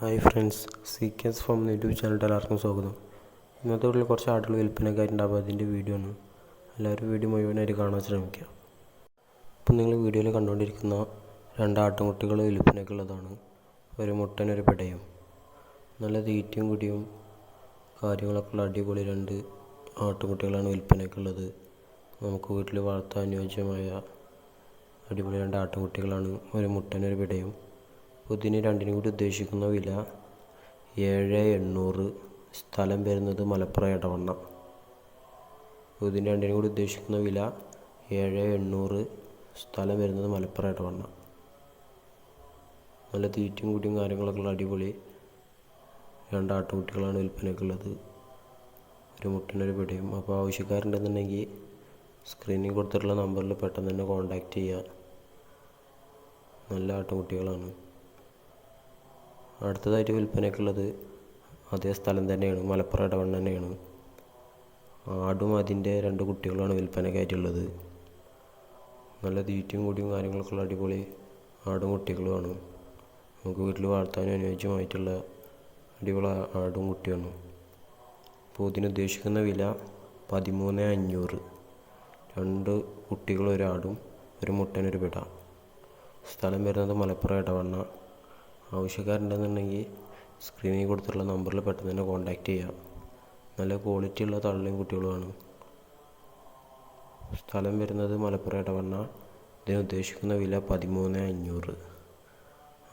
Hi friends C K S from YouTube channel എല്ലാവർക്കും സ്വാഗതം. ഇന്നത്തെ വീട്ടിൽ കുറച്ച് ആടുകൾ വിൽപ്പനയ്ക്കായിട്ടുണ്ട് അപ്പോൾ അതിന്റെ വീഡിയോ ആണ്. എല്ലാവരും വീഡിയോ മുഴുവനായിട്ട് കാണാൻ ശ്രമിക്കുക. ഇപ്പം നിങ്ങൾ വീഡിയോയിൽ കണ്ടുകൊണ്ടിരിക്കുന്ന രണ്ട് ആട്ടുംകുട്ടികൾ വിൽപ്പനയ്ക്കുള്ളതാണ് ഒരു മുട്ടൻ ഒരു പിടയും. നല്ല തീറ്റയും കുടിയും കാര്യങ്ങളൊക്കെ ഉള്ള അടിപൊളി രണ്ട് ആട്ടുംകുട്ടികളാണ് വിൽപ്പനയ്ക്കുള്ളത് നമുക്ക് വീട്ടിൽ വളർത്താൻ അനുയോജ്യമായ അടിപൊളി രണ്ട് ആട്ടുംകുട്ടികളാണ്. ഒരു മുട്ടൻ ഒരു പിടയും. ഇതിന് രണ്ടിനും കൂടി ഉദ്ദേശിക്കുന്ന വില ഏഴ് എണ്ണൂറ് സ്ഥലം വരുന്നത് മലപ്പുറം ഇടവണ്ണ ഇതിന് രണ്ടിനും കൂടി ഉദ്ദേശിക്കുന്ന വില ഏഴ് എണ്ണൂറ് സ്ഥലം വരുന്നത് മലപ്പുറം ഇടവണ്ണ നല്ല തീറ്റയും കൂട്ടിയും കാര്യങ്ങളൊക്കെ ഉള്ള അടിപൊളി രണ്ട് ആട്ടുകുട്ടികളാണ് വിൽപ്പനയ്ക്കുള്ളത്. ഒരു മുട്ടിനൊരു പിടിയും. അപ്പോൾ ആവശ്യക്കാരുണ്ടെന്നുണ്ടെങ്കിൽ സ്ക്രീനിൽ കൊടുത്തിട്ടുള്ള നമ്പറിൽ പെട്ടെന്ന് തന്നെ കോൺടാക്റ്റ് ചെയ്യുക. നല്ല ആട്ടുകുട്ടികളാണ് അടുത്തതായിട്ട് വിൽപ്പനയ്ക്കുള്ളത് അതേ സ്ഥലം തന്നെയാണ്. മലപ്പുറം ഇടവണ്ണ തന്നെയാണ്. ആടും അതിന്റെ രണ്ട് കുട്ടികളാണ് വിൽപ്പനയ്ക്കായിട്ടുള്ളത് നല്ല തീറ്റയും കൂടിയും കാര്യങ്ങളൊക്കെ ഉള്ള അടിപൊളി ആടും കുട്ടികളുമാണ് നമുക്ക് വീട്ടിൽ വളർത്താനും അനുയോജ്യമായിട്ടുള്ള അടിപൊളി ആടും കുട്ടിയാണ് അപ്പോൾ ഇതിനുദ്ദേശിക്കുന്ന വില പതിമൂന്ന് അഞ്ഞൂറ്. രണ്ട് കുട്ടികളും ഒരാടും ഒരു മുട്ടനൊരു പിട. സ്ഥലം വരുന്നത് മലപ്പുറം ഇടവണ്ണ ആവശ്യക്കാരുണ്ടെന്നുണ്ടെങ്കിൽ സ്ക്രീനിൽ കൊടുത്തിട്ടുള്ള നമ്പറിൽ പെട്ടെന്ന് തന്നെ കോൺടാക്റ്റ് ചെയ്യുക നല്ല ക്വാളിറ്റി ഉള്ള തള്ളയും കുട്ടികളുമാണ് സ്ഥലം വരുന്നത് മലപ്പുറം ഇടവണ്ണ ഇതിന് ഉദ്ദേശിക്കുന്ന വില പതിമൂന്ന് അഞ്ഞൂറ്.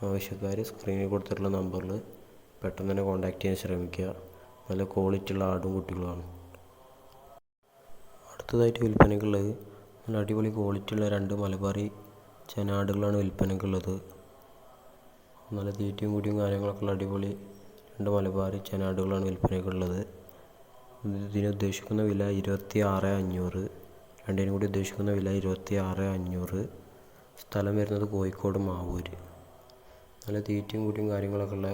ആവശ്യക്കാർ സ്ക്രീനിൽ കൊടുത്തിട്ടുള്ള നമ്പറിൽ പെട്ടെന്ന് തന്നെ കോൺടാക്റ്റ് ചെയ്യാൻ ശ്രമിക്കുക. നല്ല ക്വാളിറ്റി ഉള്ള ആടും കുട്ടികളുമാണ് അടുത്തതായിട്ട് വിൽപ്പനയ്ക്കുള്ളത് നല്ല അടിപൊളി ക്വാളിറ്റി ഉള്ള രണ്ട് മലബാറി ചെനാടുകളാണ് വിൽപ്പനയ്ക്കുള്ളത് നല്ല തീറ്റയും കൂടിയും കാര്യങ്ങളൊക്കെ ഉള്ള അടിപൊളി രണ്ട് മലബാറി ചെനാടുകളാണ് വിൽപ്പനയ്ക്കുള്ളത് ഇതിന് ഉദ്ദേശിക്കുന്ന വില ഇരുപത്തി ആറ് അഞ്ഞൂറ്. രണ്ടിനും കൂടി ഉദ്ദേശിക്കുന്ന വില ഇരുപത്തി ആറ് അഞ്ഞൂറ്. സ്ഥലം വരുന്നത് കോഴിക്കോട് മാവൂര്. നല്ല തീറ്റയും കൂടിയും കാര്യങ്ങളൊക്കെ ഉള്ള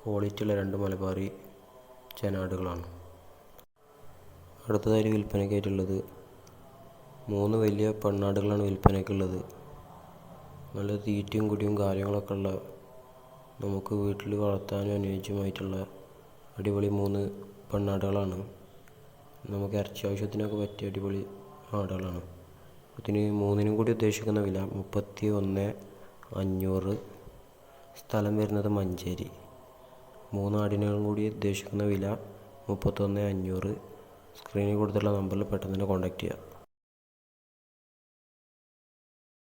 ക്വാളിറ്റി ഉള്ള രണ്ട് മലബാറി ചെനാടുകളാണ്. അടുത്തതായി വിൽപ്പനയ്ക്കായിട്ടുള്ളത് മൂന്ന് വലിയ പെണ്ണാടുകളാണ് വിൽപ്പനയ്ക്കുള്ളത് നല്ല തീറ്റയും കുടിയും കാര്യങ്ങളൊക്കെ ഉള്ള നമുക്ക് വീട്ടിൽ വളർത്താനും അനുയോജ്യമായിട്ടുള്ള അടിപൊളി മൂന്ന് പെണ്ണാടുകളാണ്. നമുക്ക് ഇറച്ചി ആവശ്യത്തിനൊക്കെ പറ്റിയ അടിപൊളി ആടുകളാണ്. ഇതിന് മൂന്നിനും കൂടി ഉദ്ദേശിക്കുന്ന വില മുപ്പത്തി ഒന്ന് അഞ്ഞൂറ്. സ്ഥലം വരുന്നത് മഞ്ചേരി. മൂന്നാടിനും കൂടി ഉദ്ദേശിക്കുന്ന വില മുപ്പത്തൊന്ന് അഞ്ഞൂറ്. സ്ക്രീനിൽ കൊടുത്തുള്ള നമ്പറിൽ പെട്ടെന്ന് തന്നെ കോൺടാക്റ്റ് ചെയ്യുക